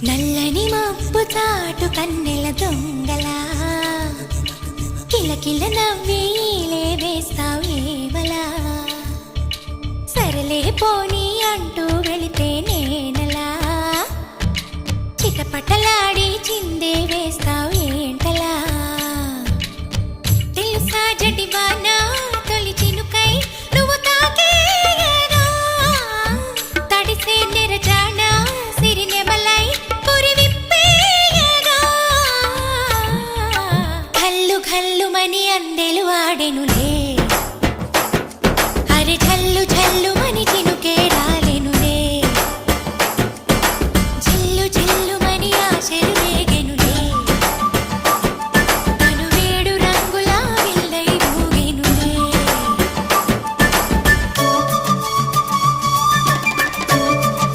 నల్లని మబ్బు తాటు కన్నెల దొంగల. కిలకిల నవ్వీలే వేస్తావేవల సరలే పోని అంటూ వెళితే నేనలా. చిటపటలాడి చిందే వేస్తావేంటలా తెలుసా జటి బానా ఘల్లు మని అందెలు వాడెనులే